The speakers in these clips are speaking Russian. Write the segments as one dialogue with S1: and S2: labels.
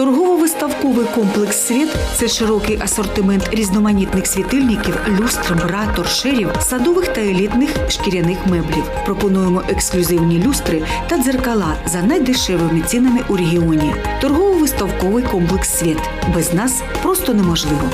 S1: Торгово-виставковий комплекс Світ це широкий асортимент різноманітних світильників, люстр, бра, торшерів, садових та елітних шкіряних меблів. Пропонуємо ексклюзивні люстри та дзеркала за найдешевими цінами у регіоні. Торгово-виставковий комплекс Світ. Без нас просто неможливо.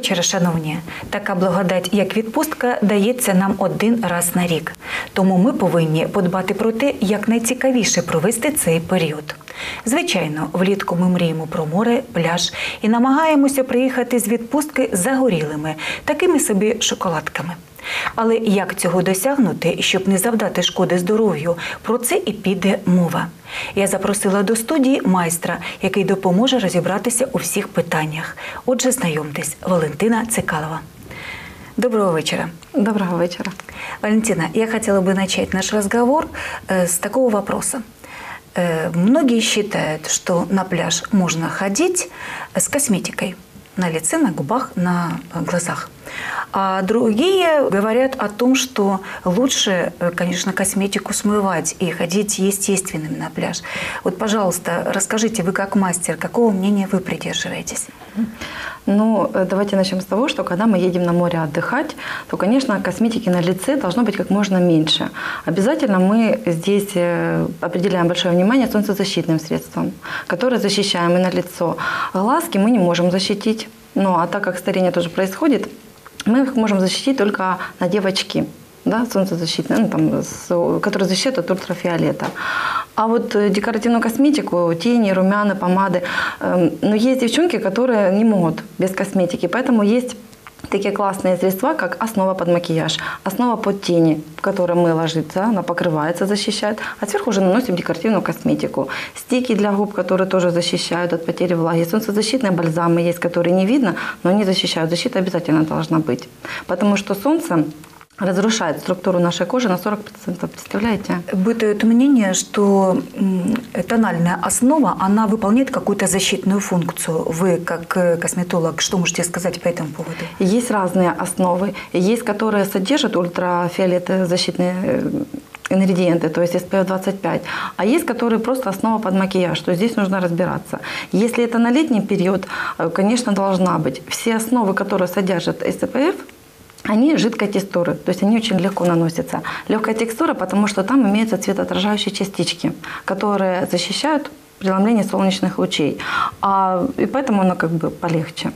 S2: вечора, шановні. Така благодать, як відпустка, дається нам один раз на рік. Тому ми повинні подбати про те, як найцікавіше провести цей період. Звичайно, влітку ми мріємо про море, пляж і намагаємося приїхати з відпустки загорілими, такими собі шоколадками. Але як цього досягнути, щоб не завдати шкоди здоров'ю, про це і піде мова. Я запросила до студії майстра, який допоможе розібратися у всіх питаннях. Отже, знайомтесь, Валентина Цикалова. Доброго вечера.
S3: Доброго вечера.
S2: Валентина, я хотела бы начать наш разговор э, с такого вопроса. Э, Многие считают, что на пляж можно ходить с косметикой на лице, на губах, на э, глазах. А другие говорят о том, что лучше, э, конечно, косметику смывать и ходить естественным на пляж. Вот, пожалуйста, расскажите, вы как мастер, какого мнения вы придерживаетесь?
S3: Ну, э, давайте начнем с того, что когда мы едем на море отдыхать, то, конечно, косметики на лице должно быть как можно меньше. Обязательно мы здесь э, определяем большое внимание солнцезащитным средствам, которые защищаем и на лицо. Глазки мы не можем защитить. Ну, а так как старение тоже происходит, мы их можем защитить только на девочки да, солнцезащитные, ну, там, с, которые защищают от ультрафиолета. А вот э, декоративную косметику, тени, румяна, помады, э, ну, есть девчонки, которые не могут без косметики, поэтому есть такие классные средства, как основа под макияж, основа под тени, в которой мы ложится, она покрывается, защищает, а сверху уже наносим декоративную косметику. Стики для губ, которые тоже защищают от потери влаги. Солнцезащитные бальзамы есть, которые не видно, но они защищают. Защита обязательно должна быть. Потому что солнце разрушает структуру нашей кожи на 40%. Представляете?
S2: Бытует мнение, что тональная основа, она выполняет какую-то защитную функцию. Вы, как э, косметолог, что можете сказать по этому поводу?
S3: Есть разные основы. Есть, которые содержат ультрафиолеты защитные э, ингредиенты, то есть SPF 25, а есть, которые просто основа под макияж, то здесь нужно разбираться. Если это на летний период, э, конечно, должна быть. Все основы, которые содержат SPF, они жидкой текстуры, то есть они очень легко наносятся. Легкая текстура, потому что там имеются цветоотражающие частички, которые защищают преломление солнечных лучей. А, и поэтому оно как бы полегче.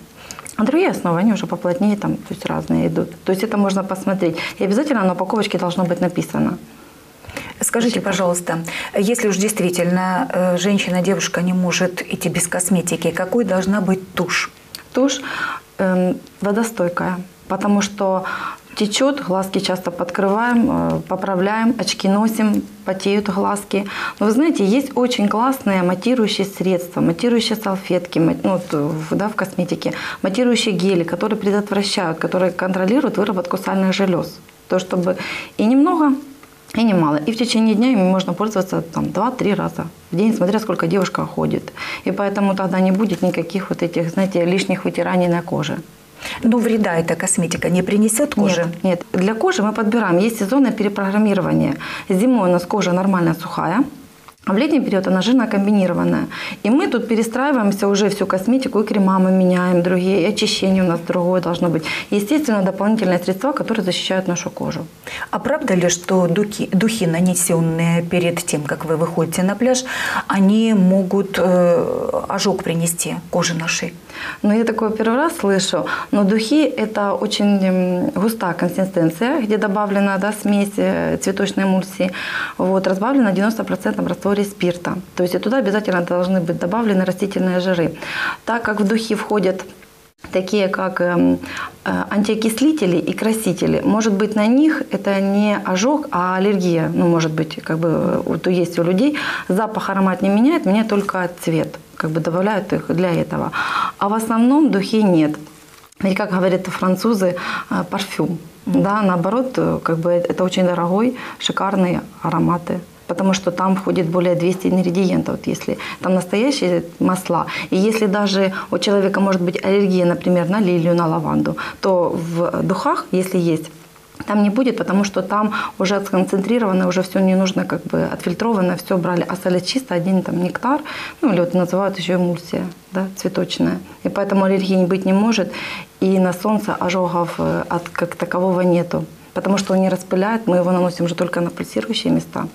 S3: А другие основы, они уже поплотнее, там, то есть разные идут. То есть это можно посмотреть. И обязательно на упаковочке должно быть написано.
S2: Скажите, пожалуйста, если уж действительно э, женщина, девушка не может идти без косметики, какой должна быть тушь?
S3: Тушь эм, водостойкая, потому что течет, глазки часто подкрываем, э, поправляем, очки носим, потеют глазки. Но вы знаете, есть очень классные матирующие средства, матирующие салфетки, ну, да, в косметике, матирующие гели, которые предотвращают, которые контролируют выработку сальных желез. То, чтобы и немного, и немало. И в течение дня ими можно пользоваться там, 2-3 раза в день, смотря сколько девушка ходит. И поэтому тогда не будет никаких вот этих, знаете, лишних вытираний на коже.
S2: Ну, вреда эта косметика не принесет коже?
S3: Нет, нет. Для кожи мы подбираем. Есть сезонное перепрограммирование. Зимой у нас кожа нормально сухая. А в летний период она жирно комбинированная. И мы тут перестраиваемся уже всю косметику, и крема мы меняем другие, и очищение у нас другое должно быть. Естественно, дополнительные средства, которые защищают нашу кожу.
S2: А правда ли, что духи, духи, нанесенные перед тем, как вы выходите на пляж, они могут э, ожог принести коже нашей?
S3: Но я такое первый раз слышу. Но духи – это очень м, густая консистенция, где добавлена да, смесь э, цветочной эмульсии. Вот, разбавлена 90% в растворе спирта. То есть и туда обязательно должны быть добавлены растительные жиры. Так как в духи входят такие как эм, э, антиокислители и красители. Может быть, на них это не ожог, а аллергия. Ну, может быть, как бы вот есть у людей. Запах, аромат не меняет, меняет только цвет. Как бы добавляют их для этого. А в основном духи нет. Или, как говорят французы, э, парфюм. Да, наоборот, э, как бы это очень дорогой, шикарные ароматы потому что там входит более 200 ингредиентов, если там настоящие масла. И если даже у человека может быть аллергия, например, на лилию, на лаванду, то в духах, если есть, там не будет, потому что там уже сконцентрировано, уже все не нужно, как бы отфильтровано, все брали. А чисто один там нектар, ну или вот называют еще эмульсия, да, цветочная. И поэтому аллергии быть не может. И на солнце ожогов э, от, как такового нету. Потому что он не распыляет, мы его наносим уже только на пульсирующие места.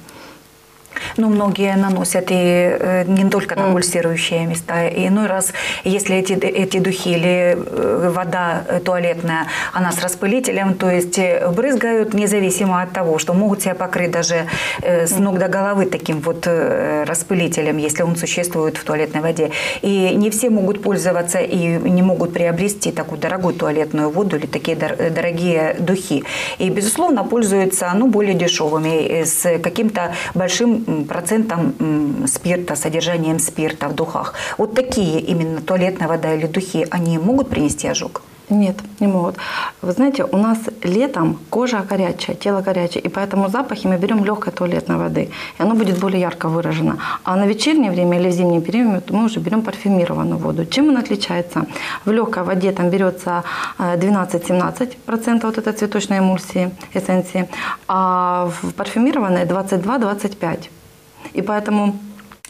S2: Ну, многие наносят и э, не только на пульсирующие места. И иной раз, если эти, эти духи или э, вода туалетная, она с распылителем, то есть э, брызгают независимо от того, что могут себя покрыть даже с ног до головы таким вот распылителем, если он существует в туалетной воде. И не все могут пользоваться и не могут приобрести такую дорогую туалетную воду или такие дорогие духи. И, безусловно, пользуются ну, более дешевыми, с каким-то большим процентом спирта, содержанием спирта в духах. Вот такие именно туалетная вода или духи, они могут принести ожог?
S3: Нет, не могут. Вы знаете, у нас летом кожа горячая, тело горячее, и поэтому запахи мы берем легкой туалетной воды, и оно будет более ярко выражено. А на вечернее время или в зимний период мы уже берем парфюмированную воду. Чем он отличается? В легкой воде там берется 12-17% вот этой цветочной эмульсии, эссенции, а в парфюмированной 22-25%. И поэтому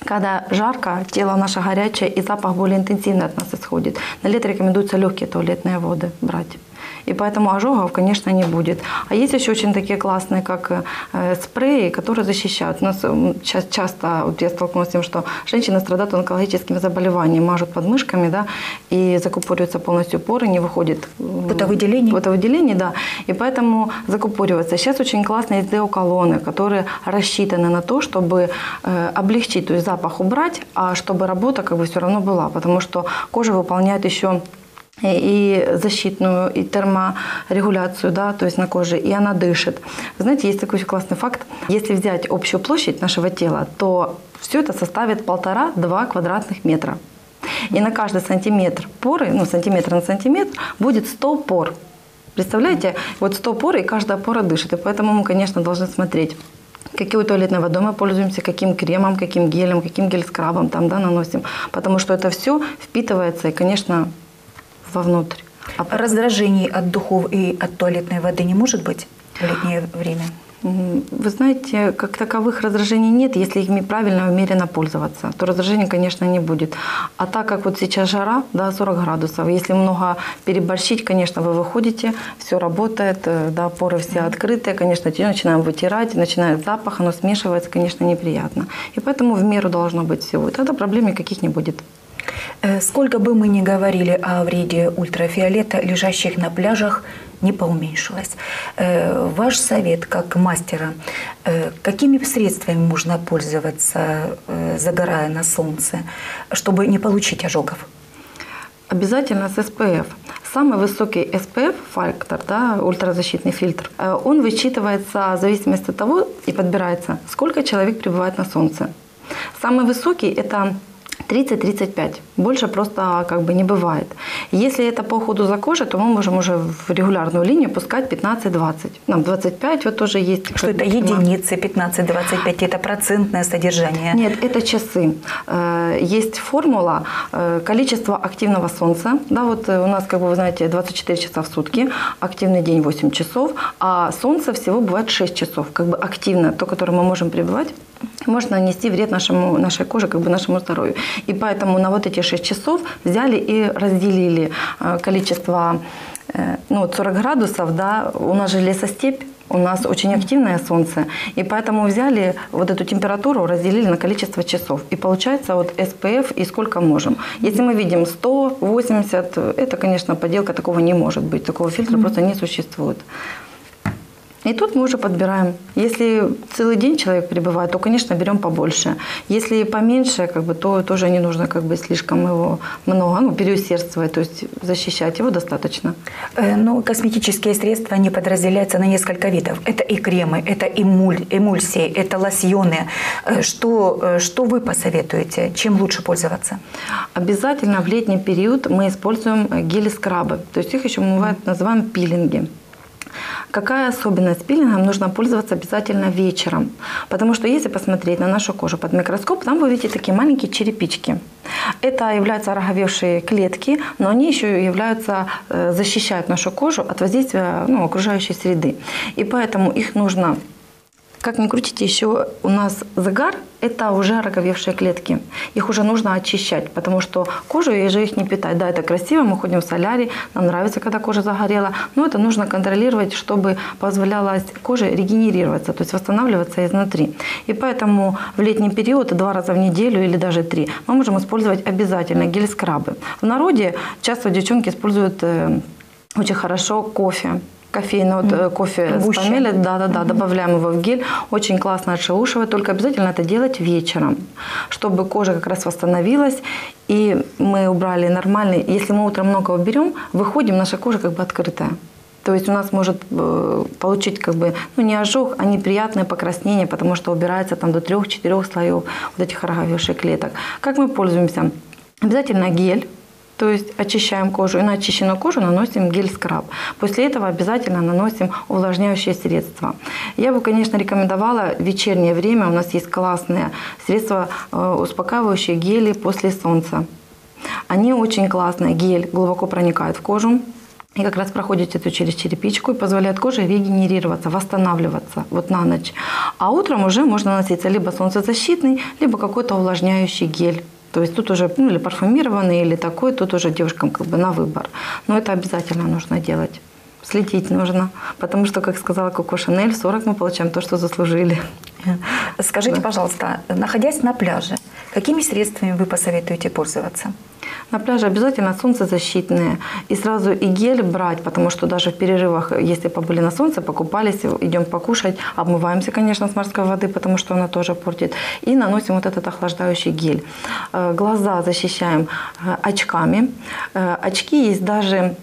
S3: когда жарко, тело наше горячее и запах более интенсивно от нас исходит. На лето рекомендуется легкие туалетные воды брать и поэтому ожогов, конечно, не будет. А есть еще очень такие классные, как э, спреи, которые защищают. У нас сейчас часто, вот я столкнулась с тем, что женщины страдают онкологическими заболеваниями, мажут подмышками, да, и закупориваются полностью поры, не выходит
S2: потовыделение.
S3: Потовыделение, да, и поэтому закупориваются. Сейчас очень классные деоколоны, которые рассчитаны на то, чтобы э, облегчить, то есть запах убрать, а чтобы работа как бы все равно была, потому что кожа выполняет еще и защитную, и терморегуляцию, да, то есть на коже, и она дышит. Знаете, есть такой классный факт. Если взять общую площадь нашего тела, то все это составит полтора-два квадратных метра. И на каждый сантиметр поры, ну, сантиметр на сантиметр, будет 100 пор. Представляете? Вот 100 пор, и каждая пора дышит. И поэтому мы, конечно, должны смотреть какой туалетной водой мы пользуемся, каким кремом, каким гелем, каким гель-скрабом там, да, наносим. Потому что это все впитывается и, конечно, вовнутрь.
S2: А раздражений от духов и от туалетной воды не может быть в летнее время?
S3: Вы знаете, как таковых раздражений нет, если ими правильно, умеренно пользоваться, то раздражений, конечно, не будет. А так как вот сейчас жара, да, 40 градусов, если много переборщить, конечно, вы выходите, все работает, э, да, поры все открытые, конечно, начинаем вытирать, начинает запах, оно смешивается, конечно, неприятно. И поэтому в меру должно быть всего. И тогда проблем никаких не будет.
S2: Э, сколько бы мы ни говорили о вреде ультрафиолета, лежащих на пляжах, не поуменьшилось. Э, ваш совет как мастера, э, какими средствами можно пользоваться, загорая на солнце, чтобы не получить ожогов?
S3: Обязательно с SPF. Самый высокий SPF фактор, да, ультразащитный фильтр, он вычитывается в зависимости от того и подбирается, сколько человек пребывает на солнце. Самый высокий – это 30-35. Больше просто как бы не бывает. Если это по уходу за кожей, то мы можем уже в регулярную линию пускать 15-20. Нам 25 вот тоже есть.
S2: Что это единицы 15-25? Это процентное содержание?
S3: Нет, это часы. Э, есть формула э, количество активного солнца. Да, вот у нас, как бы вы знаете, 24 часа в сутки, активный день 8 часов, а солнце всего бывает 6 часов. Как бы активно, то, которое мы можем пребывать может нанести вред нашему, нашей коже, как бы нашему здоровью. И поэтому на вот эти 6 часов взяли и разделили э, количество, э, ну, 40 градусов, да, у нас же лесостепь, у нас очень активное солнце, и поэтому взяли вот эту температуру, разделили на количество часов. И получается вот SPF и сколько можем. Если мы видим 100, 80, это, конечно, поделка такого не может быть. Такого фильтра mm-hmm. просто не существует. И тут мы уже подбираем. Если целый день человек пребывает, то, конечно, берем побольше. Если поменьше, как бы, то тоже не нужно как бы, слишком его много, ну, переусердствовать, то есть защищать его достаточно.
S2: Э, ну, косметические средства, они подразделяются на несколько видов. Это и кремы, это эмуль, эмульсии, это лосьоны. Э, что, э, что вы посоветуете? Чем лучше пользоваться?
S3: Обязательно в летний период мы используем гели-скрабы. То есть их еще мы называем пилинги. Какая особенность пилинга? Нужно пользоваться обязательно вечером. Потому что если посмотреть на нашу кожу под микроскоп, там вы увидите такие маленькие черепички. Это являются ороговевшие клетки, но они еще являются, э, защищают нашу кожу от воздействия ну, окружающей среды. И поэтому их нужно как ни крутите, еще у нас загар – это уже роговевшие клетки. Их уже нужно очищать, потому что кожу и же их не питать. Да, это красиво, мы ходим в солярий, нам нравится, когда кожа загорела, но это нужно контролировать, чтобы позволялось коже регенерироваться, то есть восстанавливаться изнутри. И поэтому в летний период два раза в неделю или даже три мы можем использовать обязательно гель-скрабы. В народе часто девчонки используют э, очень хорошо кофе кофейный вот, mm. кофе Гуще. с помели, да, да, да, mm-hmm. добавляем его в гель, очень классно отшелушивает, только обязательно это делать вечером, чтобы кожа как раз восстановилась, и мы убрали нормальный, если мы утром много уберем, выходим, наша кожа как бы открытая. То есть у нас может э, получить как бы, ну не ожог, а неприятное покраснение, потому что убирается там до 3-4 слоев вот этих роговевших клеток. Как мы пользуемся? Обязательно гель, то есть очищаем кожу и на очищенную кожу наносим гель-скраб. После этого обязательно наносим увлажняющее средство. Я бы, конечно, рекомендовала в вечернее время, у нас есть классные средства, э, успокаивающие гели после солнца. Они очень классные, гель глубоко проникает в кожу, и как раз проходите это через черепичку и позволяет коже регенерироваться, восстанавливаться вот на ночь. А утром уже можно носиться либо солнцезащитный, либо какой-то увлажняющий гель. То есть тут уже, ну или парфюмированный, или такой, тут уже девушкам как бы на выбор. Но это обязательно нужно делать. Следить нужно, потому что, как сказала Коко Шанель, 40 мы получаем то, что заслужили.
S2: Скажите, да. пожалуйста, находясь на пляже, какими средствами вы посоветуете пользоваться?
S3: На пляже обязательно солнцезащитные. И сразу и гель брать, потому что даже в перерывах, если побыли на солнце, покупались, идем покушать, обмываемся, конечно, с морской воды, потому что она тоже портит. И наносим вот этот охлаждающий гель. Э, глаза защищаем э, очками. Э, очки есть даже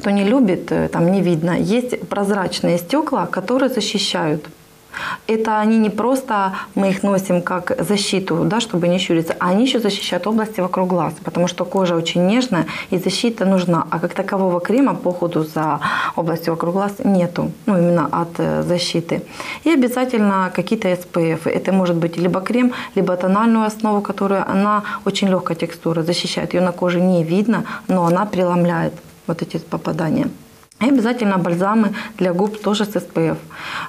S3: кто не любит, там не видно, есть прозрачные стекла, которые защищают это они не просто мы их носим как защиту, да, чтобы не щуриться, а они еще защищают области вокруг глаз, потому что кожа очень нежная и защита нужна. А как такового крема по ходу за областью вокруг глаз нету, ну именно от э, защиты. И обязательно какие-то SPF. Это может быть либо крем, либо тональную основу, которая она очень легкая текстура, защищает. Ее на коже не видно, но она преломляет вот эти попадания. И обязательно бальзамы для губ тоже с SPF.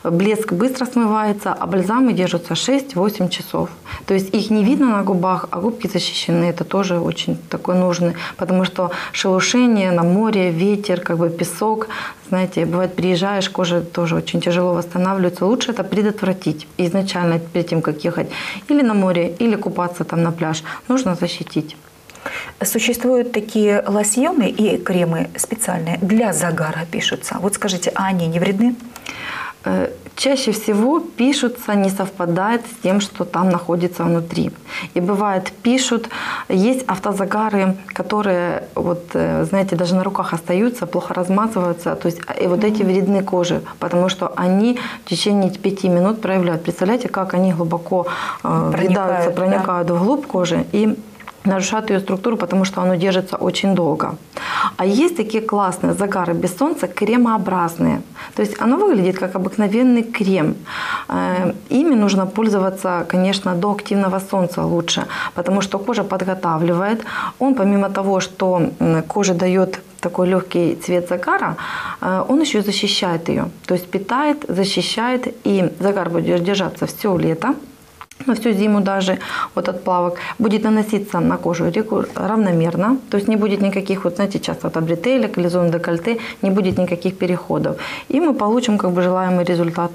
S3: Блеск быстро смывается, а бальзамы держатся 6-8 часов. То есть их не видно на губах, а губки защищены. Это тоже очень такой нужный, потому что шелушение на море, ветер, как бы песок, знаете, бывает приезжаешь, кожа тоже очень тяжело восстанавливается. Лучше это предотвратить изначально перед тем, как ехать или на море, или купаться там на пляж. Нужно защитить.
S2: Существуют такие лосьоны и кремы специальные для загара пишутся. Вот скажите, а они не вредны?
S3: Э, чаще всего пишутся, не совпадает с тем, что там находится внутри. И бывает пишут, есть автозагары, которые, вот, э, знаете, даже на руках остаются, плохо размазываются. То есть и вот эти вредны кожи, потому что они в течение пяти минут проявляют. Представляете, как они глубоко э, проникают, проникают да? вглубь кожи и нарушают ее структуру, потому что оно держится очень долго. А есть такие классные загары без солнца, кремообразные. То есть оно выглядит как обыкновенный крем. Э, ими нужно пользоваться, конечно, до активного солнца лучше, потому что кожа подготавливает. Он помимо того, что коже дает такой легкий цвет загара, э, он еще защищает ее. То есть питает, защищает, и загар будет держаться все лето на всю зиму даже вот этот плавок будет наноситься на кожу равномерно, то есть не будет никаких, вот знаете, часто вот бретелек или зон декольте, не будет никаких переходов. И мы получим как бы желаемый результат.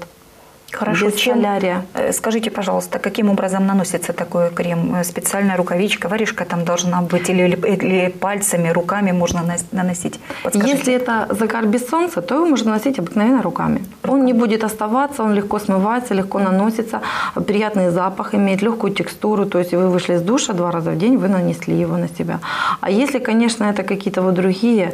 S2: Хорошо,
S3: без
S2: чем,
S3: солярия.
S2: э, Скажите, пожалуйста, каким образом наносится такой крем? Э, Специальная рукавичка, варежка там должна быть или, или- пальцами, руками можно наносить? Подскажите.
S3: Если это загар без солнца, то его можно носить обыкновенно руками. Он не будет оставаться, он легко смывается, легко наносится, приятный запах имеет, легкую текстуру. То есть вы вышли из душа два раза в день, вы нанесли его на себя. А если, конечно, это какие-то вот другие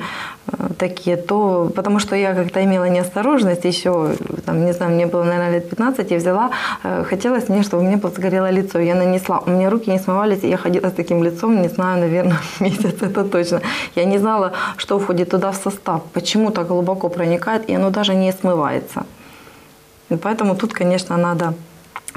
S3: э, такие, то потому что я как-то имела неосторожность еще, там, не знаю, мне было, наверное, лет 15, я взяла, э, хотелось мне, чтобы у меня загорело лицо. Я нанесла, у меня руки не смывались, и я ходила с таким лицом, не знаю, наверное, месяц, это точно. Я не знала, что входит туда в состав, почему так глубоко проникает, и оно даже не смывается. И поэтому тут, конечно, надо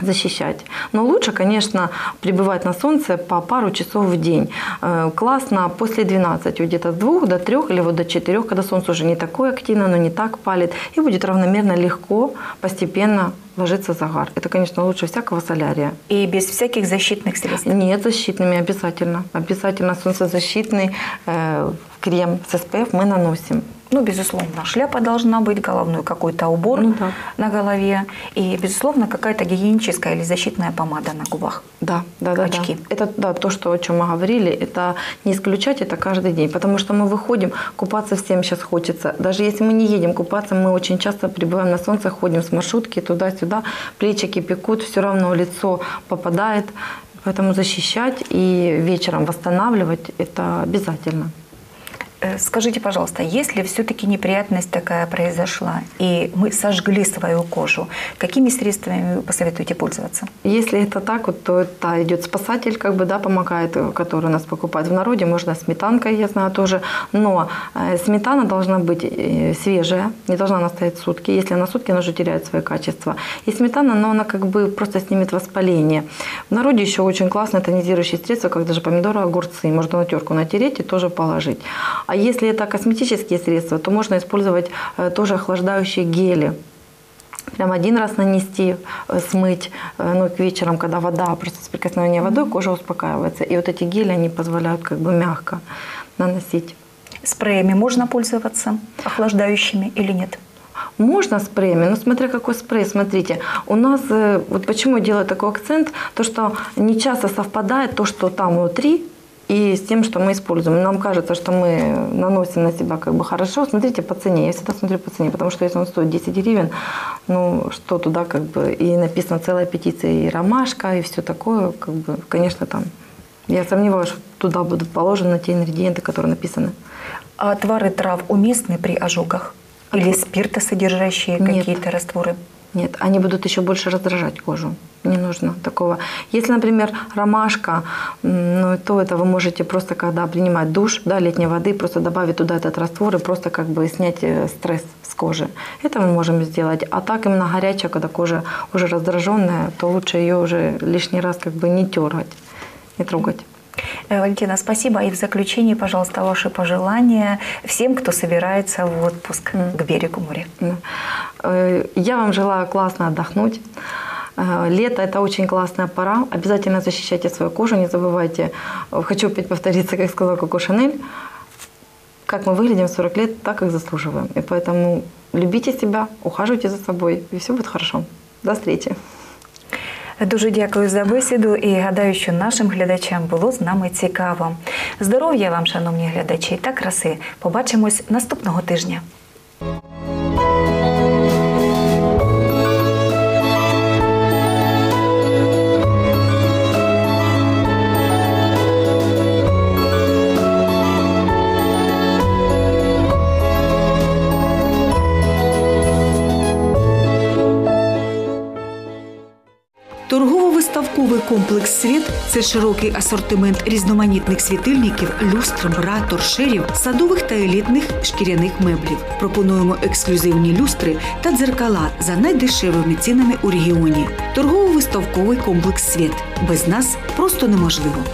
S3: защищать. Но лучше, конечно, пребывать на солнце по пару часов в день. Э, Классно после 12, вот где-то с 2 до 3 или вот до 4, когда солнце уже не такое активно, но не так палит, и будет равномерно легко, постепенно ложиться загар. Это, конечно, лучше всякого солярия.
S2: И без всяких защитных средств?
S3: Нет, защитными обязательно. Обязательно солнцезащитный э, крем с SPF мы наносим.
S2: Ну, безусловно, шляпа должна быть, головной какой-то убор
S3: Ну да.
S2: на голове и, безусловно, какая-то гигиеническая или защитная помада на губах.
S3: Да, да, да,
S2: Очки.
S3: да. Это да, то, что, о чем мы говорили, это не исключать это каждый день, потому что мы выходим, купаться всем сейчас хочется. Даже если мы не едем купаться, мы очень часто прибываем на солнце, ходим с маршрутки туда-сюда, плечики пекут, все равно лицо попадает. Поэтому защищать и вечером восстанавливать это обязательно.
S2: Э, Скажите, пожалуйста, если все-таки неприятность такая произошла, и мы сожгли свою кожу, какими средствами вы посоветуете пользоваться?
S3: Если это так, вот, то это идет спасатель, как бы, да, помогает, э, который у нас покупают в народе. Можно сметанкой, я знаю, тоже. Но э, сметана должна быть свежая, не должна она стоять сутки. Если она сутки, она уже теряет свои качества. И сметана, но она как бы просто снимет воспаление. В народе еще очень классное тонизирующее средство, как даже помидоры, огурцы. Можно на терку натереть и тоже положить. А если это косметические средства, то можно использовать э, тоже охлаждающие гели. Прям один раз нанести, э, смыть, э, ну, к вечерам, когда вода, просто с прикосновения водой кожа успокаивается. И вот эти гели, они позволяют как бы мягко наносить.
S2: Спреями можно пользоваться, охлаждающими или нет?
S3: Можно спреями, но смотря какой спрей, смотрите. У нас, вот почему я делаю такой акцент, то что не часто совпадает то, что там внутри, и с тем, что мы используем. Нам кажется, что мы наносим на себя как бы хорошо. Смотрите по цене. Я всегда смотрю по цене, потому что если он стоит 10 гривен, ну что туда как бы и написано целая петиция, и ромашка, и все такое, как бы, конечно, там. Я сомневаюсь, что туда будут положены те ингредиенты, которые написаны.
S2: А отвары трав уместны при ожогах? Или спиртосодержащие
S3: Нет.
S2: какие-то растворы?
S3: Нет, они будут еще больше раздражать кожу. Не нужно такого. Если, например, ромашка, ну, то это вы можете просто, когда принимать душ, да, летней воды, просто добавить туда этот раствор и просто как бы снять э, стресс с кожи. Это мы можем сделать. А так именно горячая, когда кожа уже раздраженная, то лучше ее уже лишний раз как бы не тергать, не трогать.
S2: Э, Валентина, спасибо. И в заключение, пожалуйста, ваши пожелания всем, кто собирается в отпуск к берегу моря.
S3: Э, Я вам желаю классно отдохнуть. Э, Лето – это очень классная пора. Обязательно защищайте свою кожу, не забывайте. Хочу опять повториться, как сказала Коко Шанель. Как мы выглядим в 40 лет, так как заслуживаем. И поэтому любите себя, ухаживайте за собой, и все будет хорошо. До встречи.
S2: Дуже дякую за бесіду і гадаю, що нашим глядачам було з нами цікаво. Здоров'я вам, шановні глядачі, та краси. Побачимось наступного тижня.
S1: Комплекс Світ це широкий асортимент різноманітних світильників, люстр, бра, торшерів, садових та елітних шкіряних меблів. Пропонуємо ексклюзивні люстри та дзеркала за найдешевими цінами у регіоні. Торгово-виставковий комплекс Світ без нас просто неможливо.